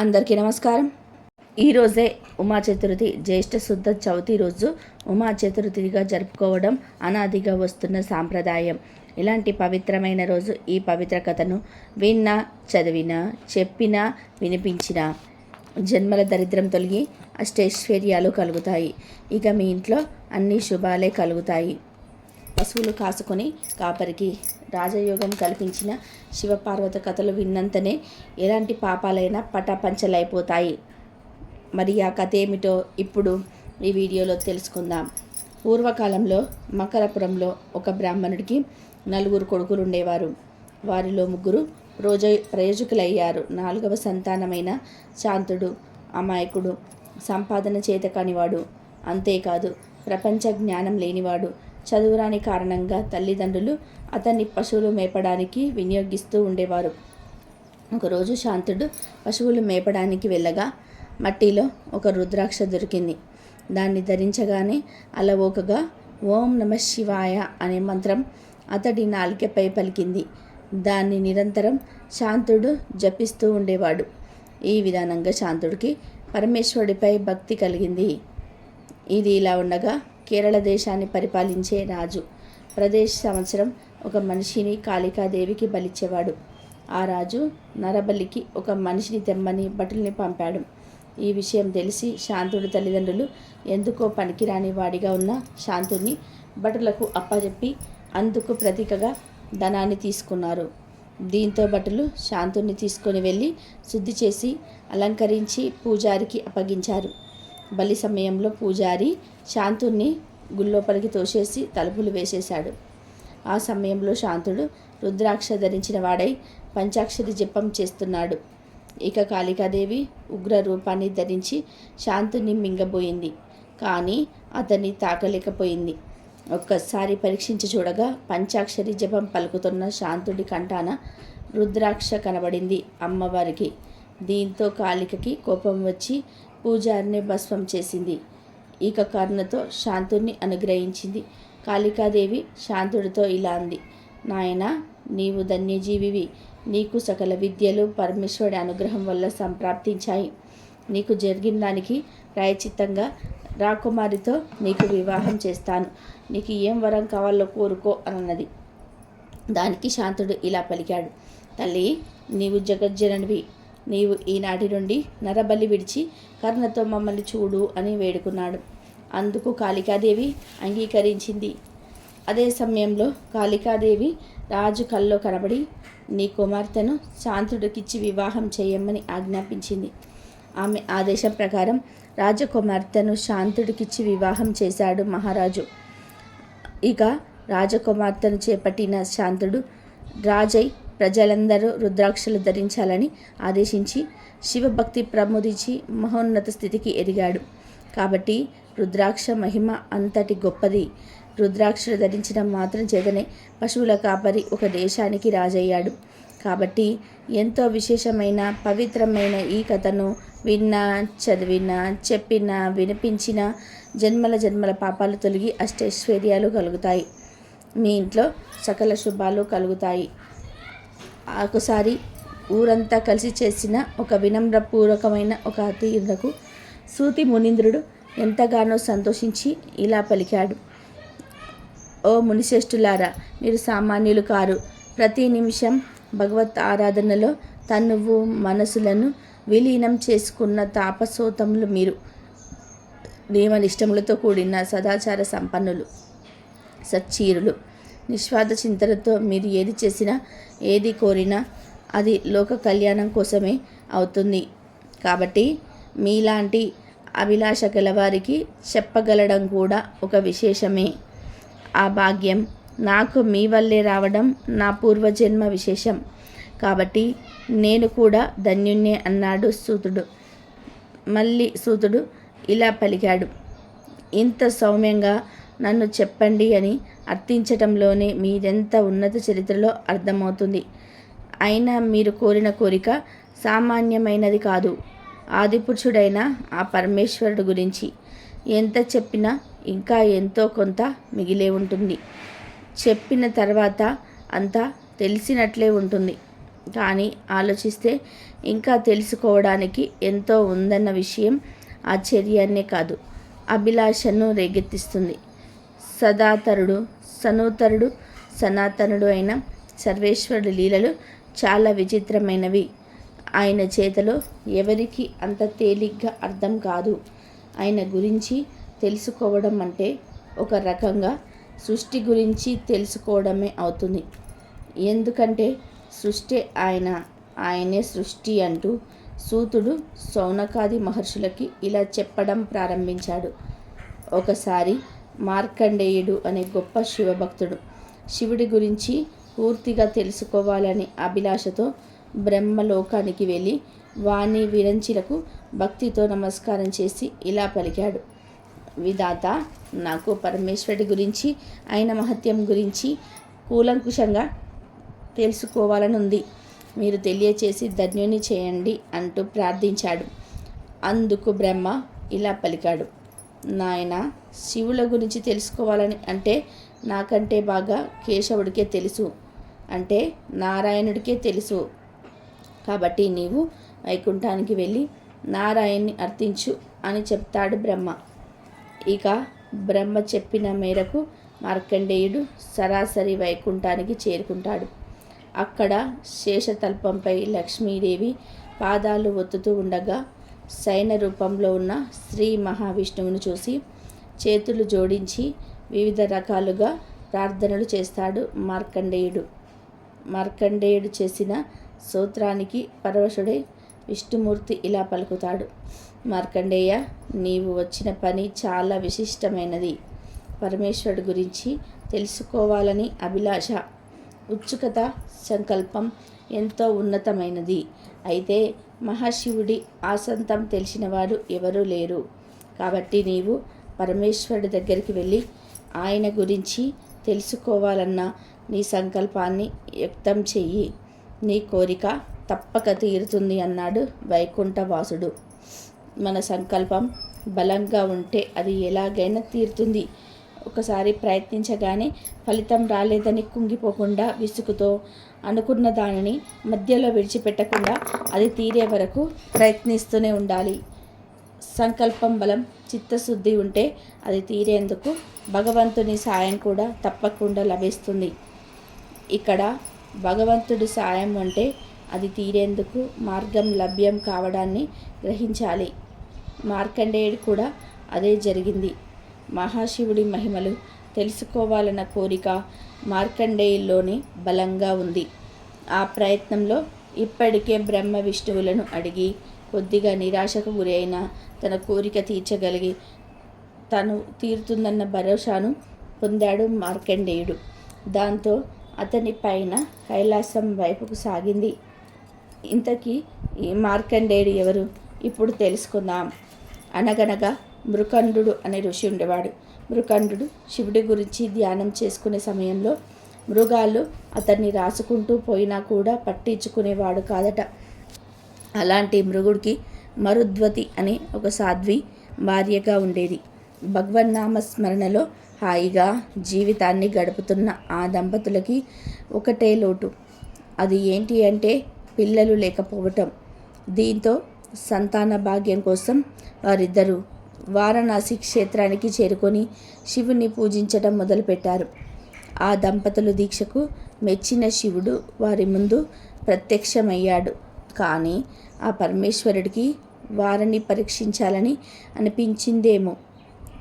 అందరికీ నమస్కారం. ఈరోజే ఉమా చతుర్థి జ్యేష్ఠ శుద్ధ చవితి రోజు ఉమా చతుర్థిగా జరుపుకోవడం అనాదిగా వస్తున్న సాంప్రదాయం. ఇలాంటి పవిత్రమైన రోజు ఈ పవిత్ర కథను విన్నా చదివినా చెప్పినా వినిపించినా జన్మల దరిద్రం తొలగి అష్టైశ్వర్యాలు కలుగుతాయి. ఇక మీ ఇంట్లో అన్ని శుభాలే కలుగుతాయి. పశువులు కాసుకొని కాపరికి రాజయోగం కల్పించిన శివపార్వత కథలు విన్నంతనే ఎలాంటి పాపాలైనా పటాపంచలైపోతాయి. మరి ఆ కథ ఏమిటో ఇప్పుడు ఈ వీడియోలో తెలుసుకుందాం. పూర్వకాలంలో మకరపురంలో ఒక బ్రాహ్మణుడికి నలుగురు కొడుకులు ఉండేవారు వారిలో ముగ్గురు రోజ ప్రయోజకులయ్యారు. నాలుగవ సంతానమైన శాంతుడు అమాయకుడు సంపాదన చేత కానివాడు. అంతేకాదు ప్రపంచ జ్ఞానం లేనివాడు. చదువురాని కారణంగా తల్లిదండ్రులు అతన్ని పశువులు మేపడానికి వినియోగిస్తూ ఉండేవారు. ఒకరోజు శాంతుడు పశువులు మేపడానికి వెళ్ళగా మట్టిలో ఒక రుద్రాక్ష దొరికింది. దాన్ని ధరించగానే అలవోకగా ఓం నమ శివాయ అనే మంత్రం అతడి నాలికపై పలికింది. దాన్ని నిరంతరం శాంతుడు జపిస్తూ ఉండేవాడు. ఈ విధానంగా శాంతుడికి పరమేశ్వరుడిపై భక్తి కలిగింది. ఇది ఇలా ఉండగా కేరళ దేశాన్ని పరిపాలించే రాజు. ప్రదేశ్ సంవత్సరం ఒక మనిషిని కాళికాదేవికి బలిచ్చేవాడు. ఆ రాజు నరబలికి ఒక మనిషిని తెమ్మని భటుల్ని పంపాడు. ఈ విషయం తెలిసి శాంతుడి తల్లిదండ్రులు ఎందుకో పనికిరాని వాడిగా ఉన్న శాంతుడిని భటులకు అప్పజెప్పి అందుకు ప్రతీకగా ధనాన్ని తీసుకున్నారు. దీంతో భటులు శాంతుడిని తీసుకొని వెళ్ళి శుద్ధి చేసి అలంకరించి పూజారికి అప్పగించారు. బలి సమయంలో పూజారి శాంతుణ్ణి గుల్లోపలికి తోసేసి తలుపులు వేసేశాడు. ఆ సమయంలో శాంతుడు రుద్రాక్ష ధరించిన వాడై పంచాక్షరి జపం చేస్తున్నాడు. ఇక కాళికాదేవి ఉగ్ర రూపాన్ని ధరించి శాంతుని మింగబోయింది. కానీ అతన్ని తాకలేకపోయింది. ఒక్కసారి పరీక్షించి చూడగా పంచాక్షరి జపం పలుకుతున్న శాంతుడి కంఠాన రుద్రాక్ష కనబడింది అమ్మవారికి. దీంతో కాళికకి కోపం వచ్చి పూజారిని భస్వం చేసింది. ఇక కర్ణతో శాంతుణ్ణి అనుగ్రహించింది. కాళికాదేవి శాంతుడితో ఇలా అంది. నాయన నీవు ధన్యజీవివి. నీకు సకల విద్యలు పరమేశ్వరుడి అనుగ్రహం వల్ల సంప్రాప్తించాయి. నీకు జరిగిన దానికి ప్రాయచిత్తంగా రాకుమారితో నీకు వివాహం చేస్తాను. నీకు ఏం వరం కావాలో కోరుకో అన్నది దానికి శాంతుడు ఇలా పలికాడు. తల్లి నీవు జగజ్జననివి. నీవు ఈనాటి నుండి నరబలి విడిచి కర్ణతో మమ్మల్ని చూడు అని వేడుకున్నాడు. అందుకు కాళికాదేవి అంగీకరించింది. అదే సమయంలో కాళికాదేవి రాజు కల్లో కనబడి నీ కుమార్తెను శాంతుడికిచ్చి వివాహం చేయమని ఆజ్ఞాపించింది. ఆమె ఆదేశం ప్రకారం రాజకుమార్తెను శాంతుడికిచ్చి వివాహం చేశాడు మహారాజు. ఇక రాజకుమార్తెను చేపట్టిన శాంతుడు రాజై ప్రజలందరూ రుద్రాక్షలు ధరించాలని ఆదేశించి శివభక్తి ప్రముదించి మహోన్నత స్థితికి ఎదిగాడు. కాబట్టి రుద్రాక్ష మహిమ అంతటి గొప్పది. రుద్రాక్షలు ధరించడం మాత్రం చేతనే పశువుల కాపరి ఒక దేశానికి రాజయ్యాడు. కాబట్టి ఎంతో విశేషమైన పవిత్రమైన ఈ కథను విన్నా చదివినా చెప్పినా వినిపించిన జన్మల జన్మల పాపాలు తొలగి అష్టైశ్వర్యాలు కలుగుతాయి. మీ ఇంట్లో సకల శుభాలు కలుగుతాయి. ఒకసారి ఊరంతా కలిసి చేసిన ఒక వినమ్రపూర్వకమైన ఒక అతిథులకు సూతి మునీంద్రుడు ఎంతగానో సంతోషించి ఇలా పలికాడు. ఓ మునిశ్రేష్ఠులారా మీరు సామాన్యులు కారు. ప్రతి నిమిషం భగవత్ ఆరాధనలో తనువు మనసులను విలీనం చేసుకున్న తాపసోతములు మీరు. నియమనిష్టములతో కూడిన సదాచార సంపన్నులు సచ్చీరులు. నిస్వార్థ చింతనతో మీరు ఏది చేసినా ఏది కోరినా అది లోక కళ్యాణం కోసమే అవుతుంది. కాబట్టి మీలాంటి అభిలాష గలవారికి చెప్పగలడం కూడా ఒక విశేషమే. ఆ భాగ్యం నాకు మీ వల్లే రావడం నా పూర్వజన్మ విశేషం. కాబట్టి నేను కూడా ధన్యుణ్ణే అన్నాడు సూతుడు. మళ్ళీ సూతుడు ఇలా పలికాడు. ఇంత సౌమ్యంగా నన్ను చెప్పండి అని అర్థించటంలోనే మీరెంత ఉన్నత చరిత్రలో అర్థమవుతుంది. అయినా మీరు కోరిన కోరిక సామాన్యమైనది కాదు. ఆదిపురుషుడైన ఆ పరమేశ్వరుడు గురించి ఎంత చెప్పినా ఇంకా ఎంతో కొంత మిగిలే ఉంటుంది. చెప్పిన తర్వాత అంతా తెలిసినట్లే ఉంటుంది. కానీ ఆలోచిస్తే ఇంకా తెలుసుకోవడానికి ఎంతో ఉందన్న విషయం ఆశ్చర్యాన్నే కాదు. అభిలాషను రేగెత్తిస్తుంది. సదాతరుడు సనూతరుడు సనాతనుడు అయిన సర్వేశ్వరుడి లీలలు చాలా విచిత్రమైనవి. ఆయన చేతలో ఎవరికి అంత తేలిగ్గా అర్థం కాదు. ఆయన గురించి తెలుసుకోవడం అంటే ఒక రకంగా సృష్టి గురించి తెలుసుకోవడమే అవుతుంది. ఎందుకంటే సృష్టి ఆయన ఆయనే సృష్టి అంటూ సూతుడు సౌనకాది మహర్షులకి ఇలా చెప్పడం ప్రారంభించాడు. ఒకసారి మార్కండేయుడు అనే గొప్ప శివభక్తుడు. శివుడి గురించి పూర్తిగా తెలుసుకోవాలని అభిలాషతో బ్రహ్మలోకానికి వెళ్ళి వాణి విరంచిలకు భక్తితో నమస్కారం చేసి ఇలా పలికాడు. విధాత నాకు పరమేశ్వరుడి గురించి ఆయన మహత్యం గురించి కూలంకుషంగా తెలుసుకోవాలని ఉంది మీరు తెలియచేసి ధన్యుని చేయండి అంటూ ప్రార్థించాడు. అందుకు బ్రహ్మ ఇలా పలికాడు. నాయన శివుల గురించి తెలుసుకోవాలని అంటే నాకంటే బాగా కేశవుడికే తెలుసు. అంటే నారాయణుడికే తెలుసు. కాబట్టి నీవు వైకుంఠానికి వెళ్ళి నారాయణ్ణి అర్థించు అని చెప్తాడు బ్రహ్మ. ఇక బ్రహ్మ చెప్పిన మేరకు మార్కండేయుడు సరాసరి వైకుంఠానికి చేరుకుంటాడు. అక్కడ శేషతల్పంపై లక్ష్మీదేవి పాదాలు ఒత్తుతూ ఉండగా శయన రూపంలో ఉన్న శ్రీ మహావిష్ణువును చూసి చేతులు జోడించి వివిధ రకాలుగా ప్రార్థనలు చేస్తాడు మార్కండేయుడు. మార్కండేయుడు చేసిన సూత్రానికి పరవశుడై విష్ణుమూర్తి ఇలా పలుకుతాడు. మార్కండేయ నీవు వచ్చిన పని చాలా విశిష్టమైనది. పరమేశ్వరుడు గురించి తెలుసుకోవాలని అభిలాష. ఉత్సుకత సంకల్పం ఎంతో ఉన్నతమైనది. అయితే మహాశివుడి ఆసంతం తెలిసినవాడు ఎవరూ లేరు. కాబట్టి నీవు పరమేశ్వరుడి దగ్గరికి వెళ్ళి ఆయన గురించి తెలుసుకోవాలన్న నీ సంకల్పాన్ని వ్యక్తం చెయ్యి. నీ కోరిక తప్పక తీరుతుంది అన్నాడు వైకుంఠవాసుడు. మన సంకల్పం బలంగా ఉంటే అది ఎలాగైనా తీరుతుంది. ఒకసారి ప్రయత్నించగానే ఫలితం రాలేదని కుంగిపోకుండా విసుగుతో అనుకున్న దానిని మధ్యలో విడిచిపెట్టకుండా అది తీరే వరకు ప్రయత్నిస్తూనే ఉండాలి. సంకల్పం బలం చిత్తశుద్ధి ఉంటే అది తీరేందుకు భగవంతుని సాయం కూడా తప్పకుండా లభిస్తుంది. ఇక్కడ భగవంతుడి సాయం అంటే అది తీరేందుకు మార్గం లభ్యం కావడాన్ని గ్రహించాలి. మార్కండేయుడు కూడా అదే జరిగింది. మహాశివుడి మహిమలు తెలుసుకోవాలన్న కోరిక మార్కండేయుల్లోనే బలంగా ఉంది. ఆ ప్రయత్నంలో ఇప్పటికే బ్రహ్మ విష్ణువులను అడిగి కొద్దిగా నిరాశకు గురి తన కోరిక తీర్చగలిగి తను తీరుతుందన్న భరోసాను పొందాడు మార్కండేయుడు. దాంతో అతని పైన కైలాసం వైపుకు సాగింది. ఇంతకీ ఈ మార్కండేయుడు ఎవరు? ఇప్పుడు తెలుసుకుందాం. అనగనగా మృకండు అనే ఋషి ఉండేవాడు. మృకండు శివుడి గురించి ధ్యానం చేసుకునే సమయంలో మృగాలు అతన్ని రాసుకుంటూ పోయినా కూడా పట్టించుకునేవాడు కాదట. అలాంటి మృగుడికి మరుద్వతి అనే ఒక సాధ్వి భార్యగా ఉండేది. భగవన్నామ స్మరణలో హాయిగా జీవితాన్ని గడుపుతున్న ఆ దంపతులకి ఒకటే లోటు. అది ఏంటి అంటే పిల్లలు లేకపోవటం. దీంతో సంతాన భాగ్యం కోసం వారిద్దరూ వారణాసి క్షేత్రానికి చేరుకొని శివుని పూజించడం మొదలుపెట్టారు. ఆ దంపతులు దీక్షకు మెచ్చిన శివుడు వారి ముందు ప్రత్యక్షమయ్యాడు. కానీ ఆ పరమేశ్వరుడికి వారిని పరీక్షించాలని అనిపించిందేమో.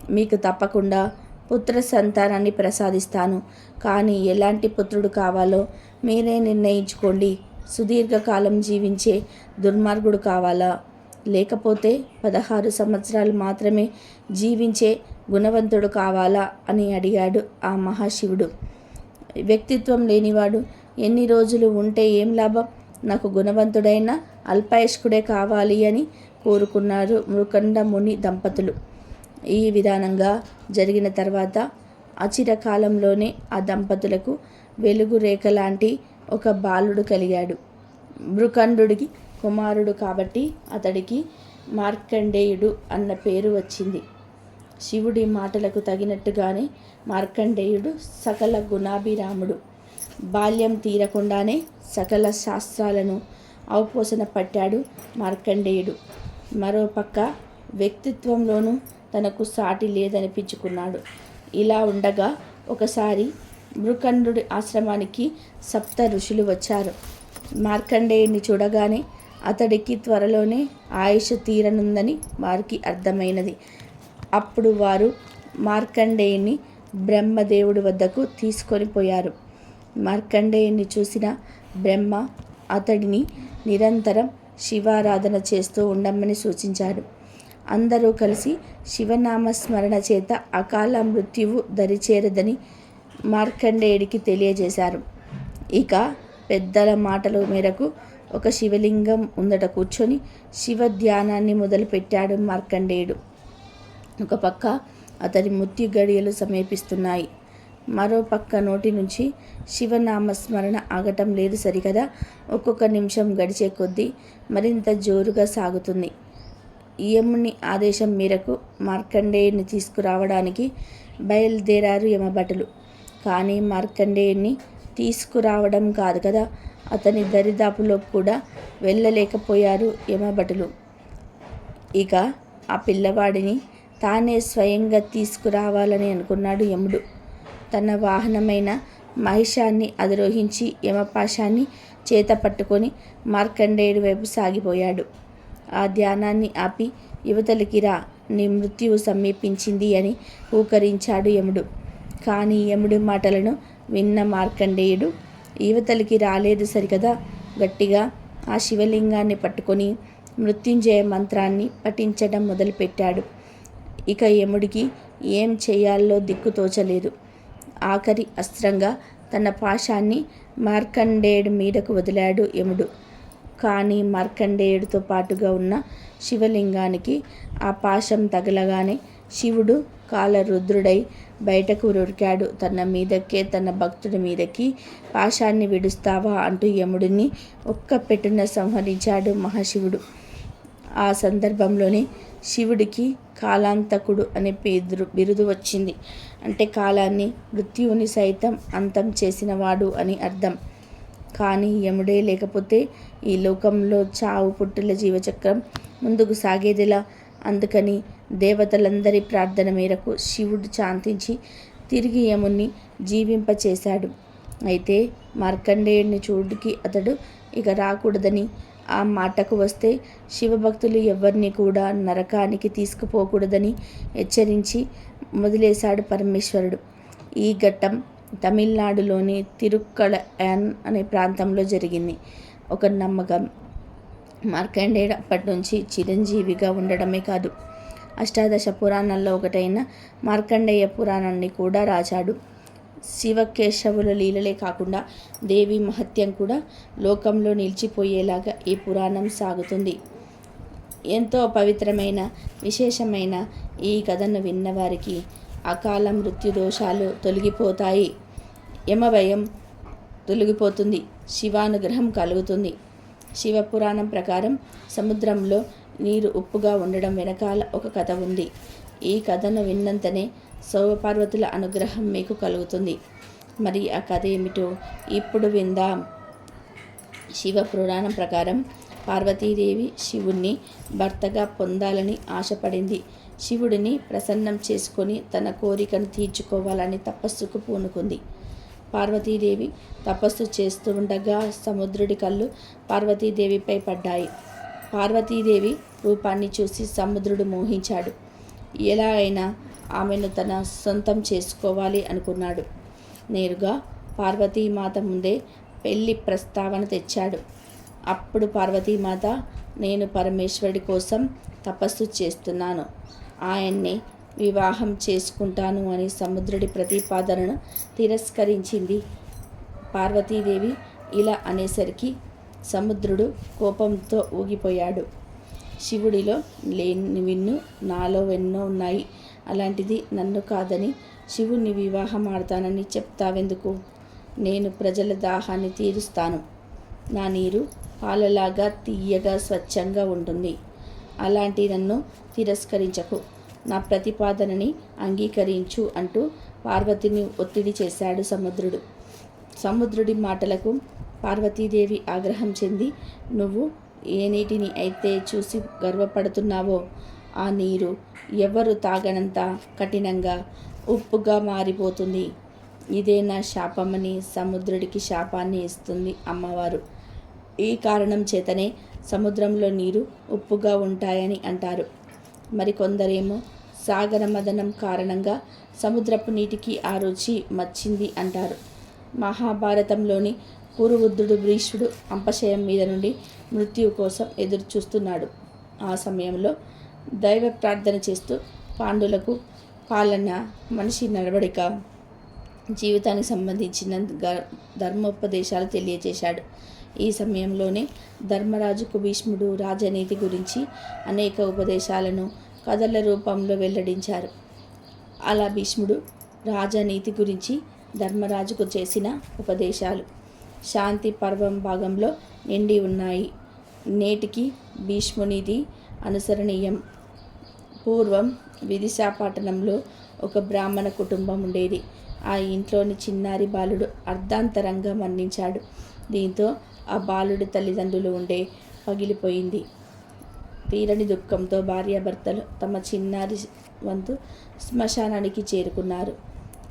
మీకు తప్పకుండా పుత్ర సంతానాన్ని ప్రసాదిస్తాను. కానీ ఎలాంటి పుత్రుడు కావాలో మీరే నిర్ణయించుకోండి. సుదీర్ఘకాలం జీవించే దుర్మార్గుడు కావాలా? లేకపోతే పదహారు సంవత్సరాలు మాత్రమే జీవించే గుణవంతుడు కావాలా అని అడిగాడు ఆ మహాశివుడు. వ్యక్తిత్వం లేనివాడు ఎన్ని రోజులు ఉంటే ఏం లాభం? నాకు గుణవంతుడైన అల్పాయుష్కుడే కావాలి అని కోరుకున్నారు మృకండ ముని దంపతులు. ఈ విధానంగా జరిగిన తర్వాత అచిరకాలంలోనే ఆ దంపతులకు వెలుగు రేఖ లాంటి ఒక బాలుడు కలిగాడు. మృకండుడికి కుమారుడు కాబట్టి అతడికి మార్కండేయుడు అన్న పేరు వచ్చింది. శివుడి మాటలకు తగినట్టుగానే మార్కండేయుడు సకల గుణాభిరాముడు. బాల్యం తీరకుండానే సకల శాస్త్రాలను అవపోసన పట్టాడు మార్కండేయుడు. మరోపక్క వ్యక్తిత్వంలోనూ తనకు సాటి లేదనిపించుకున్నాడు. ఇలా ఉండగా ఒకసారి మృకండుడి ఆశ్రమానికి సప్త ఋషులు వచ్చారు. మార్కండేయుడిని చూడగానే అతడికి త్వరలోనే ఆయుష్ తీరనుందని వారికి అర్థమైనది. అప్పుడు వారు మార్కండేయుని బ్రహ్మదేవుడి వద్దకు తీసుకొని పోయారు. మార్కండేయుని చూసిన బ్రహ్మ అతడిని నిరంతరం శివారాధన చేస్తూ ఉండమని సూచించాడు అందరూ కలిసి శివనామస్మరణ చేత అకాల మృత్యువు దరిచేరదని మార్కండేయుడికి తెలియజేశారు. ఇక పెద్దల మాటల మేరకు ఒక శివలింగం ముందట కూర్చొని శివ ధ్యానాన్ని మొదలుపెట్టాడు మార్కండేయుడు. ఒక పక్క అతని మృత్యు గడియలు సమీపిస్తున్నాయి. మరో పక్క నోటి నుంచి శివనామస్మరణ ఆగటం లేదు సరికదా ఒక్కొక్క నిమిషం గడిచే కొద్దీ మరింత జోరుగా సాగుతుంది. యముని ఆదేశం మేరకు మార్కండేయుని తీసుకురావడానికి బయలుదేరారు యమభటులు. కానీ మార్కండేయుని తీసుకురావడం కాదు కదా? అతని దరిదాపులో కూడా వెళ్ళలేకపోయారు యమభటులు. ఇక ఆ పిల్లవాడిని తానే స్వయంగా తీసుకురావాలని అనుకున్నాడు యముడు. తన వాహనమైన మహిషాన్ని అధిరోహించి యమపాశాన్ని చేత పట్టుకొని మార్కండేయుడి వైపు సాగిపోయాడు. ఆ ధ్యానాన్ని ఆపి యువతలికి రా నీ మృత్యువు సమీపించింది అని ఊకరించాడు యముడు. కానీ యముడి మాటలను విన్న మార్కండేయుడు ఈవతలికి రాలేదు సరికదా గట్టిగా ఆ శివలింగాన్ని పట్టుకొని మృత్యుంజయ మంత్రాన్ని పఠించడం మొదలుపెట్టాడు. ఇక యముడికి ఏం చేయాలో దిక్కు తోచలేదు. ఆఖరి అస్త్రంగా తన పాశాన్ని మార్కండేయుడి మీదకు వదిలాడు యముడు. కానీ మార్కండేయుడితో పాటుగా ఉన్న శివలింగానికి ఆ పాశం తగలగానే శివుడు కాలరుద్రుడై బయటకు ఉరికాడు తన మీదకే తన భక్తుడి మీదకి పాశాన్ని విడుస్తావా అంటూ యముడిని ఒక్క పెట్టున సంహరించాడు మహాశివుడు. ఆ సందర్భంలోనే శివుడికి కాలాంతకుడు అనే పేరు బిరుదు వచ్చింది. అంటే కాలాన్ని మృత్యువుని సైతం అంతం చేసినవాడు అని అర్థం. కానీ యముడే లేకపోతే ఈ లోకంలో చావు పుట్టుల జీవచక్రం ముందుకు సాగేదిలా అందుకని దేవతలందరి ప్రార్థన మేరకు శివుడు శాంతించి తిరిగి యముని జీవింపచేశాడు. అయితే మార్కండేయుడిని చూడుకి అతడు ఇక రాకూడదని ఆ మాటకు వస్తే శివభక్తులు ఎవరిని కూడా నరకానికి తీసుకుపోకూడదని హెచ్చరించి మొదలేశాడు పరమేశ్వరుడు. ఈ ఘట్టం తమిళనాడులోని తిరుక్కళయాన్ అనే ప్రాంతంలో జరిగింది. ఒక నమ్మకం. మార్కండేయుడు అప్పటి నుంచి చిరంజీవిగా ఉండడమే కాదు. అష్టాదశ పురాణాల్లో ఒకటైన మార్కండేయ పురాణాన్ని కూడా రాశాడు. శివకేశవుల లీలలే కాకుండా దేవి మహత్యం కూడా లోకంలో నిలిచిపోయేలాగా ఈ పురాణం సాగుతుంది. ఎంతో పవిత్రమైన విశేషమైన ఈ కథను విన్నవారికి అకాల మృత్యు దోషాలు తొలగిపోతాయి. యమభయం తొలగిపోతుంది. శివానుగ్రహం కలుగుతుంది. శివపురాణం ప్రకారం సముద్రంలో నీరు ఉప్పుగా ఉండడం వెనకాల ఒక కథ ఉంది. ఈ కథను విన్నంతనే సౌపార్వతుల అనుగ్రహం మీకు కలుగుతుంది. మరి ఆ కథ ఏమిటో ఇప్పుడు విందాం. శివ పురాణం ప్రకారం పార్వతీదేవి శివుణ్ణి భర్తగా పొందాలని ఆశపడింది. శివుడిని ప్రసన్నం చేసుకొని తన కోరికను తీర్చుకోవాలని తపస్సుకు పూనుకుంది. పార్వతీదేవి తపస్సు చేస్తూ ఉండగా సముద్రుడి కళ్ళు పార్వతీదేవిపై పడ్డాయి. పార్వతీదేవి రూపాన్ని చూసి సముద్రుడు మోహించాడు. ఎలా అయినా ఆమెను తన సొంతం చేసుకోవాలి అనుకున్నాడు. నేరుగా పార్వతీమాత ముందే పెళ్ళి ప్రస్తావన తెచ్చాడు. అప్పుడు పార్వతీమాత నేను పరమేశ్వరుడి కోసం తపస్సు చేస్తున్నాను. ఆయన్ని వివాహం చేసుకుంటాను అని సముద్రుడి ప్రతిపాదనను తిరస్కరించింది. పార్వతీదేవి ఇలా అనేసరికి సముద్రుడు కోపంతో ఊగిపోయాడు. శివుడిలో లేని విన్ను నాలో ఎన్నో ఉన్నాయి. అలాంటిది నన్ను కాదని శివుణ్ణి వివాహం ఆడతానని చెప్తావెందుకు? నేను ప్రజల దాహాన్ని తీరుస్తాను. నా నీరు పాలలాగా తీయగా స్వచ్ఛంగా ఉంటుంది. అలాంటి నన్ను తిరస్కరించకు. నా ప్రతిపాదనని అంగీకరించు అంటూ పార్వతిని ఒత్తిడి చేశాడు సముద్రుడు. సముద్రుడి మాటలకు పార్వతీదేవి ఆగ్రహం చెంది నువ్వు ఏ నీటిని అయితే చూసి గర్వపడుతున్నావో ఆ నీరు ఎవరు తాగనంత కఠినంగా ఉప్పుగా మారిపోతుంది. ఇదే నా శాపమని సముద్రుడికి శాపాన్ని ఇస్తుంది అమ్మవారు. ఈ కారణం చేతనే సముద్రంలో నీరు ఉప్పుగా ఉంటాయని అంటారు. మరికొందరేమో సాగర మదనం కారణంగా సముద్రపు నీటికి ఆ రుచి మచ్చింది అంటారు. మహాభారతంలోని కురువృద్ధుడు భీష్ముడు అంపశయం మీద నుండి మృత్యువు కోసం ఎదురు చూస్తున్నాడు ఆ సమయంలో దైవ ప్రార్థన చేస్తూ పాండులకు పాలన మనిషి నడవడిక జీవితానికి సంబంధించిన ధర్మోపదేశాలు తెలియజేశాడు. ఈ సమయంలోనే ధర్మరాజుకు భీష్ముడు రాజనీతి గురించి అనేక ఉపదేశాలను కథల రూపంలో వెల్లడించారు. అలా భీష్ముడు రాజనీతి గురించి ధర్మరాజుకు చేసిన ఉపదేశాలు. శాంతి పర్వం భాగంలో నిండి ఉన్నాయి. నేటికి భీష్మునిది అనుసరణీయం. పూర్వం విదిశాపట్టణంలో ఒక బ్రాహ్మణ కుటుంబం ఉండేది. ఆ ఇంట్లోని చిన్నారి బాలుడు అర్ధాంతరంగా మరణించాడు. దీంతో ఆ బాలుడి తల్లిదండ్రులు ఉండే పగిలిపోయింది. తీరని దుఃఖంతో భార్యాభర్తలు తమ చిన్నారి వంతు శ్మశానానికి చేరుకున్నారు.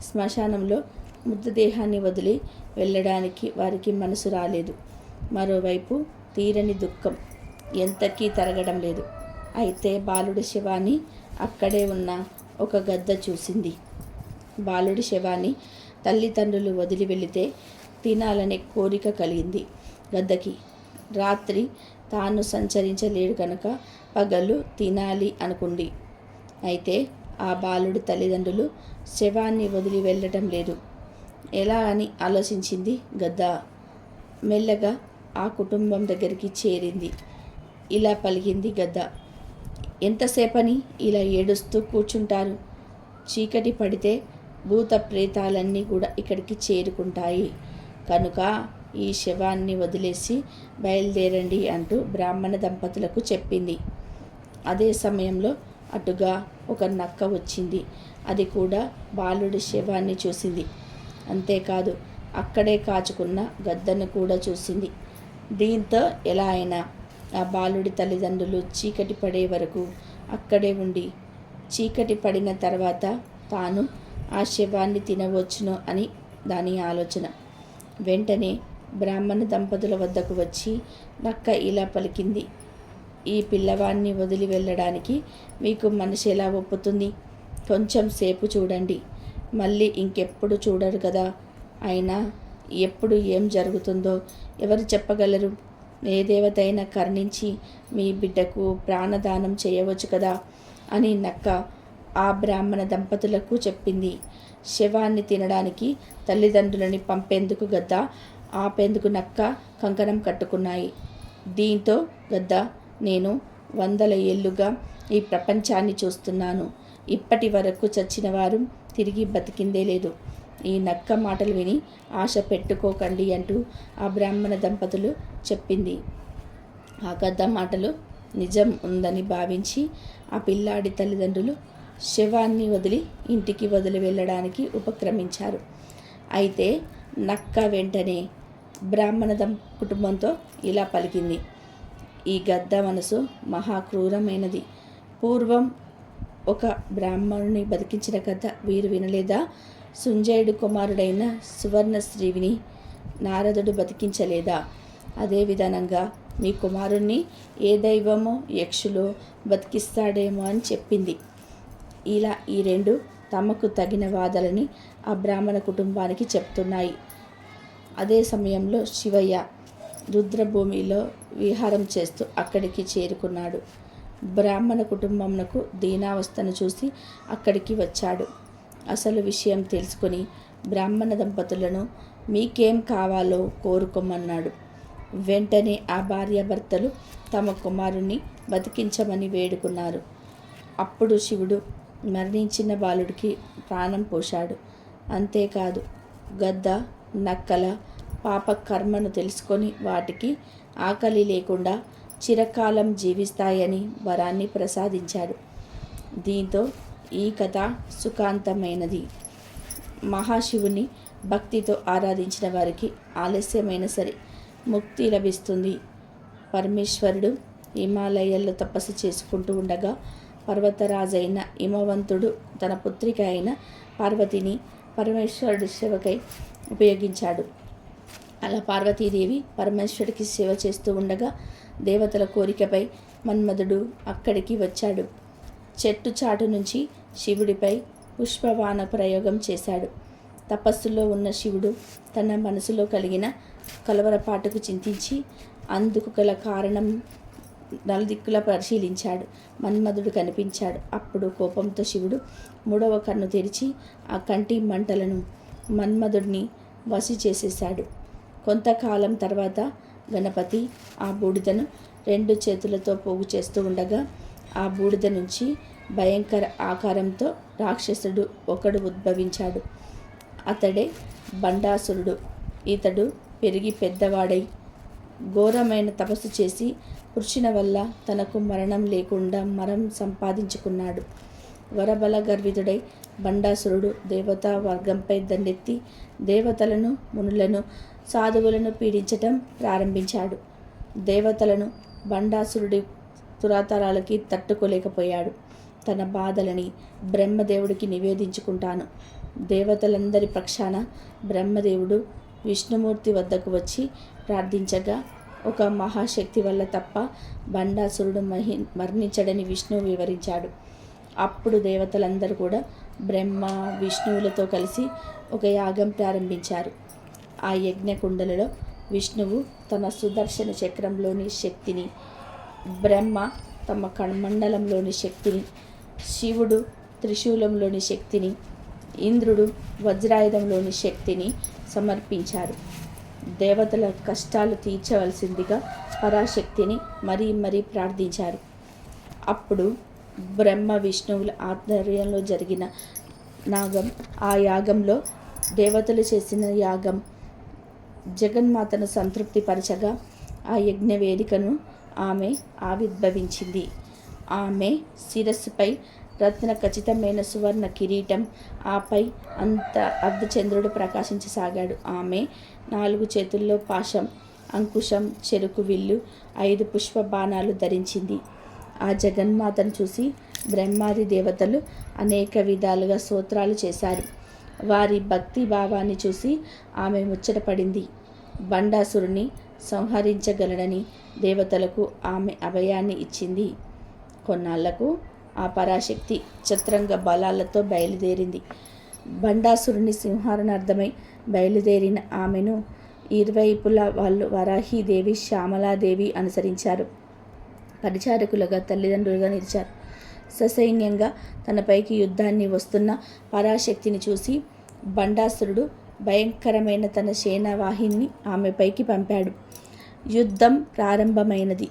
శ్మశానంలో మృతదేహాన్ని వదిలి వెళ్ళడానికి వారికి మనసు రాలేదు. మరోవైపు తీరని దుఃఖం ఎంతకీ తరగడం లేదు. అయితే బాలుడి శవాన్ని అక్కడే ఉన్న ఒక గద్ద చూసింది. బాలుడి శవాన్ని తల్లిదండ్రులు వదిలి వెళితే తినాలనే కోరిక కలిగింది. గద్దకి. రాత్రి తాను సంచరించలేడు కనుక పగలు తినాలి అనుకుంది. అయితే ఆ బాలుడి తల్లిదండ్రులు శవాన్ని వదిలి వెళ్ళటం లేదు. ఎలా అని ఆలోచించింది గద్ద. మెల్లగా ఆ కుటుంబం దగ్గరికి చేరింది. ఇలా పలిగింది గద్ద. ఎంతసేపని ఇలా ఏడుస్తూ కూర్చుంటారు? చీకటి పడితే భూత ప్రేతాలన్నీ కూడా ఇక్కడికి చేరుకుంటాయి. కనుక ఈ శవాన్ని వదిలేసి బయలుదేరండి అంటూ బ్రాహ్మణ దంపతులకు చెప్పింది. అదే సమయంలో అటుగా ఒక నక్క వచ్చింది. అది కూడా బాలుడి శవాన్ని చూసింది. అంతేకాదు అక్కడే కాచుకున్న గద్దను కూడా చూసింది. దీంతో ఎలా అయినా ఆ బాలుడి తల్లిదండ్రులు చీకటి పడే వరకు అక్కడే ఉండి చీకటి పడిన తర్వాత తాను ఆ శవాన్ని తినవచ్చును అని దాని ఆలోచన. వెంటనే బ్రాహ్మణ దంపతుల వద్దకు వచ్చి నక్క ఇలా పలికింది. ఈ పిల్లవాడిని వదిలి వెళ్ళడానికి మీకు మనసు ఎలా ఒప్పుతుంది? కొంచెం సేపు చూడండి. మళ్ళీ ఇంకెప్పుడు చూడరు కదా. అయినా ఎప్పుడు ఏం జరుగుతుందో ఎవరు చెప్పగలరు? ఏ దేవతైనా కరుణించి మీ బిడ్డకు ప్రాణదానం చేయవచ్చు కదా అని నక్క ఆ బ్రాహ్మణ దంపతులకు చెప్పింది. శవాన్ని తినడానికి తల్లిదండ్రులని పంపేందుకు గద్ద ఆపేందుకు నక్క కంకణం కట్టుకున్నాయి. దీంతో గద్ద నేను వందల ఏళ్ళుగా ఈ ప్రపంచాన్ని చూస్తున్నాను. ఇప్పటి వరకు చచ్చిన వారు తిరిగి బతికిందే లేదు. ఈ నక్క మాటలు విని ఆశ పెట్టుకోకండి అంటూ ఆ బ్రాహ్మణ దంపతులు చెప్పింది. ఆ గద్ద మాటలు నిజం ఉందని భావించి ఆ పిల్లాడి తల్లిదండ్రులు శవాన్ని వదిలి ఇంటికి వదిలి వెళ్ళడానికి ఉపక్రమించారు. అయితే నక్క వెంటనే బ్రాహ్మణదం కుటుంబంతో ఇలా పలికింది. ఈ గద్ద మనసు మహాక్రూరమైనది. పూర్వం ఒక బ్రాహ్మణుని బతికించిన కథ వీరు వినలేదా? సుంజయుడు కుమారుడైన సువర్ణశ్రీవిని నారదుడు బతికించలేదా? అదే విధానంగా మీ కుమారుణ్ణి ఏ దైవమో యక్షులో బతికిస్తాడేమో అని చెప్పింది. ఇలా ఈ రెండు తమకు తగిన వాదలని ఆ బ్రాహ్మణ కుటుంబానికి చెప్తున్నాయి. అదే సమయంలో శివయ్య రుద్రభూమిలో విహారం చేస్తూ అక్కడికి చేరుకున్నాడు. బ్రాహ్మణ కుటుంబమునకు దీనావస్థను చూసి అక్కడికి వచ్చాడు. అసలు విషయం తెలుసుకొని బ్రాహ్మణ దంపతులను మీకేం కావాలో కోరుకోమన్నాడు. వెంటనే ఆ భార్యాభర్తలు తమ కుమారుణ్ణి బతికించమని వేడుకున్నారు. అప్పుడు శివుడు మరణించిన బాలుడికి ప్రాణం పోశాడు. అంతేకాదు గద్ద నక్కల పాప కర్మను తెలుసుకొని వాటికి ఆకలి లేకుండా చిరకాలం జీవిస్తాయని వరాన్ని ప్రసాదించాడు. దీంతో ఈ కథ సుఖాంతమైనది. మహాశివుని భక్తితో ఆరాధించిన వారికి ఆలస్యమైన సరే ముక్తి లభిస్తుంది. పరమేశ్వరుడు హిమాలయాల్లో తపస్సు చేసుకుంటూ ఉండగా పర్వతరాజైన హిమవంతుడు తన పుత్రిక అయిన పార్వతిని పరమేశ్వరుడు శివకై ఉపయోగించాడు. అలా పార్వతీదేవి పరమేశ్వరుడికి సేవ చేస్తూ ఉండగా దేవతల కోరికపై మన్మధుడు అక్కడికి వచ్చాడు. చెట్టు చాటు నుంచి శివుడిపై పుష్పవాన ప్రయోగం చేశాడు. తపస్సులో ఉన్న శివుడు తన మనసులో కలిగిన కలవరపాటుకు చింతించి అందుకు గల కారణం నలుదిక్కులా పరిశీలించాడు. మన్మధుడు కనిపించాడు. అప్పుడు కోపంతో శివుడు మూడవ కన్ను తెరిచి ఆ కంటి మంటలను మన్మధుడిని వసి చేసేశాడు. కొంతకాలం తర్వాత గణపతి ఆ బూడిదను రెండు చేతులతో పోగు చేస్తూ ఉండగా ఆ బూడిద నుంచి భయంకర ఆకారంతో రాక్షసుడు ఒకడు ఉద్భవించాడు. అతడే బండాసురుడు. ఇతడు పెరిగి పెద్దవాడై ఘోరమైన తపస్సు చేసి కృషిన వల్ల తనకు మరణం లేకుండా మరం సంపాదించుకున్నాడు. వరబల గర్వితుడై బండాసురుడు దేవతా వర్గంపై దండెత్తి దేవతలను మునులను సాధువులను పీడించటం ప్రారంభించాడు. దేవతలను బండాసురుడి తురాతరాలకి తట్టుకోలేకపోయాడు. తన బాధలని బ్రహ్మదేవుడికి నివేదించుకుంటాను. దేవతలందరి పక్షాన బ్రహ్మదేవుడు విష్ణుమూర్తి వద్దకు వచ్చి ప్రార్థించగా ఒక మహాశక్తి వల్ల తప్ప బండాసురుడు మహి మరణించడని విష్ణువు వివరించాడు. అప్పుడు దేవతలందరూ కూడా బ్రహ్మ విష్ణువులతో కలిసి ఒక యాగం ప్రారంభించారు. ఆ యజ్ఞకుండలలో విష్ణువు తన సుదర్శన చక్రంలోని శక్తిని బ్రహ్మ తమ కణమండలంలోని శక్తిని శివుడు త్రిశూలంలోని శక్తిని ఇంద్రుడు వజ్రాయుధంలోని శక్తిని సమర్పించారు. దేవతల కష్టాలు తీర్చవలసిందిగా పరాశక్తిని మరీ మరీ ప్రార్థించారు. అప్పుడు బ్రహ్మ విష్ణువుల ఆధ్వర్యంలో జరిగిన నాగం. ఆ యాగంలో దేవతలు చేసిన యాగం జగన్మాతను సంతృప్తిపరచగా ఆ యజ్ఞ వేదికను ఆమె ఆవిర్భవించింది. ఆమె శిరస్సుపై రత్న ఖచ్చితమైన సువర్ణ కిరీటం ఆపై అంత అర్ధచంద్రుడు ప్రకాశించసాగాడు. ఆమె నాలుగు చేతుల్లో పాశం అంకుశం చెరుకు విల్లు ఐదు పుష్ప బాణాలు ధరించింది. ఆ జగన్మాతను చూసి బ్రహ్మాది దేవతలు అనేక విధాలుగా స్తోత్రాలు చేశారు. వారి భక్తి భావాన్ని చూసి ఆమె ముచ్చటపడింది బండాసురుని సంహరించగలడని దేవతలకు ఆమె అభయాన్ని ఇచ్చింది. కొన్నాళ్ళకు ఆ పరాశక్తి చత్రంగ బలాలతో బయలుదేరింది. బండాసురుని సింహారణార్థమై బయలుదేరిన ఆమెను ఇరువైపులా వాళ్ళు వరాహీదేవి శ్యామలాదేవి అనుసరించారు. పరిచారకులుగా తల్లిదండ్రులుగా నిలిచారు. ససైన్యంగా తనపైకి యుద్ధాన్ని వస్తున్న పరాశక్తిని చూసి బండాసురుడు భయంకరమైన తన సేనావాహిని ఆమెపైకి పంపాడు. యుద్ధం ప్రారంభమైనది.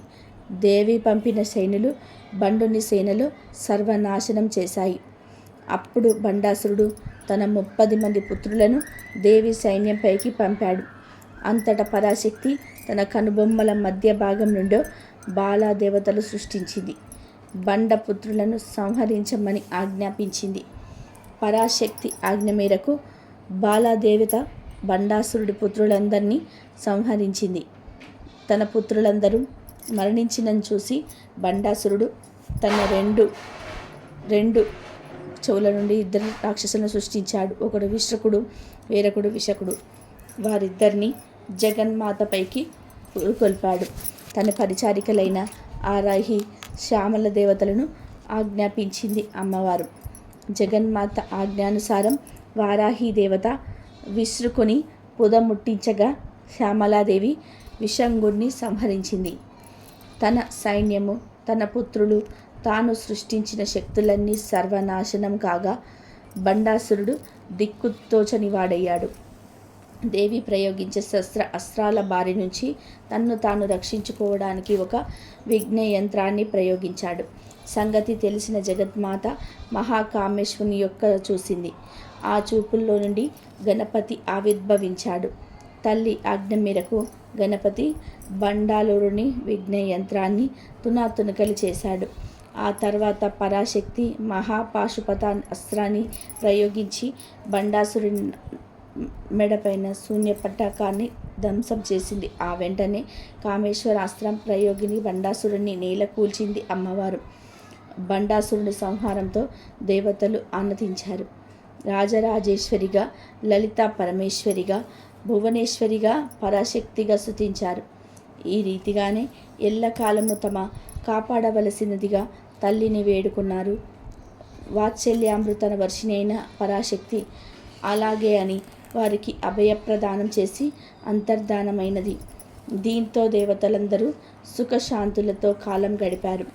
దేవి పంపిన సైనులు బండుని సేనలో సర్వనాశనం చేశాయి. అప్పుడు బండాసురుడు తన ముప్పది మంది పుత్రులను దేవి సైన్యంపైకి పంపాడు. అంతటా పరాశక్తి తన కనుబొమ్మల మధ్య భాగం నుండో బాలాదేవతలు సృష్టించింది. బండ పుత్రులను సంహరించమని ఆజ్ఞాపించింది. పరాశక్తి ఆజ్ఞ మేరకు బాలాదేవత బండాసురుడి పుత్రులందరినీ సంహరించింది. తన పుత్రులందరూ మరణించినని చూసి బండాసురుడు తన రెండు రెండు చెవుల నుండి ఇద్దరు రాక్షసులను సృష్టించాడు. ఒకడు విశ్రకుడు వేరొకడు విషకుడు. వారిద్దరిని జగన్మాతపైకి కొల్పాడు. తన పరిచారికలైన ఆరాహి శ్యామల దేవతలను ఆజ్ఞాపించింది అమ్మవారు. జగన్మాత ఆజ్ఞానుసారం వారాహి దేవత విసురుకొని పొద ముట్టించగా శ్యామలాదేవి విషంగుణ్ణి సంహరించింది. తన సైన్యము తన పుత్రులు తాను సృష్టించిన శక్తులన్నీ సర్వనాశనం కాగా బండాసురుడు దిక్కుతోచని వాడయ్యాడు దేవి ప్రయోగించే శస్త్ర అస్త్రాల బారి నుంచి తన్ను తాను రక్షించుకోవడానికి ఒక విఘ్న యంత్రాన్ని ప్రయోగించాడు. సంగతి తెలిసిన జగన్మాత మహాకామేశ్వరుని యొక్క చూసింది. ఆ చూపుల్లో నుండి గణపతి ఆవిర్భవించాడు. తల్లి ఆజ్ఞ మేరకు గణపతి బండాలూరుని విఘ్న యంత్రాన్ని తునాతునకలు చేశాడు. ఆ తర్వాత పరాశక్తి మహాపాశుపత అస్త్రాన్ని ప్రయోగించి బండాసురుని మెడపైన శూన్య పటాకాన్ని ధ్వంసం చేసింది. ఆ వెంటనే కామేశ్వరాస్త్రం ప్రయోగిని బండాసురుడిని నేల కూల్చింది అమ్మవారు. బండాసురుని సంహారంతో దేవతలు ఆనందించారు. రాజరాజేశ్వరిగా లలిత పరమేశ్వరిగా భువనేశ్వరిగా పరాశక్తిగా శుతించారు. ఈ రీతిగానే ఎల్లకాలము తమ కాపాడవలసినదిగా తల్లిని వేడుకున్నారు. వాత్సల్యామృతన వర్షిణి పరాశక్తి అలాగే అని వారికి అభయప్రదానం చేసి అంతర్ధానమైనది. దీంతో దేవతలందరూ సుఖశాంతులతో కాలం గడిపారు.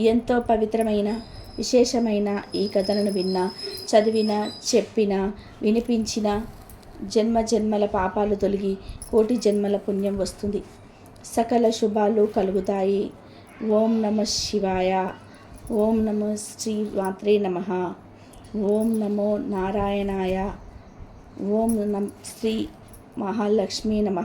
ఎంతో పవిత్రమైన విశేషమైన ఈ కథలను విన్నా చదివినా చెప్పినా వినిపించిన జన్మ జన్మల పాపాలు తొలగి కోటి జన్మల పుణ్యం వస్తుంది. సకల శుభాలు కలుగుతాయి. ఓం నమ శివాయ. ఓం నమ శ్రీ మాత్రే నమ. ఓం నమో నారాయణాయ. ఓం నమ శ్రీ మహాలక్ష్మీ నమ.